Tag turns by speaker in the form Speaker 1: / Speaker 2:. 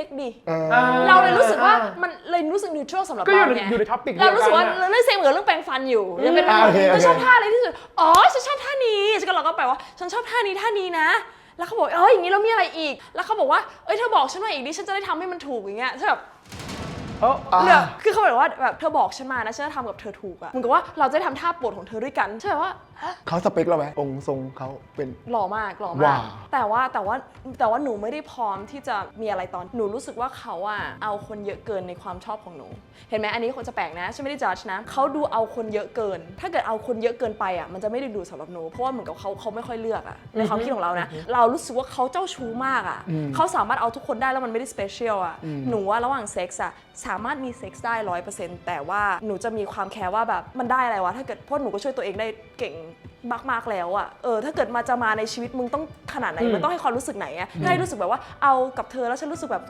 Speaker 1: ซ็กดี
Speaker 2: เออ
Speaker 3: อ่า
Speaker 1: เราเลยรู้สึกว่ามันเลยรู้สึกนิวทรัลสำหรับ
Speaker 3: ก็อยู่
Speaker 1: เรา
Speaker 3: ใน
Speaker 1: ไง
Speaker 3: อยู่ใน topic
Speaker 1: เรารู้สึกว่า
Speaker 3: เดียวกันอะ
Speaker 1: เราเล่นเซ็กเหมือนเรื่องแปรงฟันอยู่ยังเป็นแบบ
Speaker 2: อ่าโอเคโอเค
Speaker 1: เธอชอบท่าอะไรที่สุดอ๋อฉันชอบท่านี้ฉันก็เราก็แปลว่าฉันชอบท่านี้ท่านี้นะ แล้วเขาบอกเอออย่างนี้แล้วมีอะไรอีก แล้วเขาบอกว่าเอ้ยเธอบอกฉันมาอีกดิฉันจะได้ทำให้มันถูกอย่างเงี้ยฉันแบบ
Speaker 3: เอ้า
Speaker 2: อ่า
Speaker 1: เลือกคือเขาบอกว่าแบบเธอบอกฉันมานะฉันจะทำกับเธอถูกอะเหมือนกับว่าเราจะได้ทำท่าโปรดของเธอด้วยกันใช่ไหมว่า
Speaker 2: เขาสเปคเราไหมองค์ทรงเขาเป็น
Speaker 1: หล่อมากหล่อ
Speaker 2: ว้ามา
Speaker 1: ก
Speaker 2: ว
Speaker 1: แต่ว่าแต่ว่าแต่ว่าหนูไม่ได้พร้อมที่จะมีอะไรตอนหนูรู้สึกว่าเขาอะเอาคนเยอะเกินในความชอบของหนู เห็นไหมอันนี้คนจะแปลกนะฉันไม่ได้จัดนะเขาดูเอาคนเยอะเกิน ถ้าเกิดเอาคนเยอะเกินไปอะมันจะไม่ได้ดูสำหรับหนูเพราะว่าเหมือนกับเขาเขาไม่ค่อยเลือกอะในความคิดของเรานะ เรารู้สึกว่าเขาเจ้าชู้มากอะเขาสามารถเอาทุกคนได้แล้วมันไม่ได้สเปเชียลอะหนูว่าระหว่างเซ็กส์อะสามารถมีเซ็กส์ได้ร้อยเปอร์เซ็นต์แต่ว่าหนูจะมีความแคร์ว่าแบบมันได้อะไรวะถ้าเกิดเพราะหนูก็ช่วยตัวเองได้เก่ง มากๆแล้วอะเออถ้าเกิดมาจะมาในชีวิตมึงต้องขนาดไหน
Speaker 3: อืม
Speaker 1: มันต้องให้ความรู้สึกไหนอะถ้าให้รู้สึกแบบว่าเอากับเธอแล้วฉันรู้สึกแบบ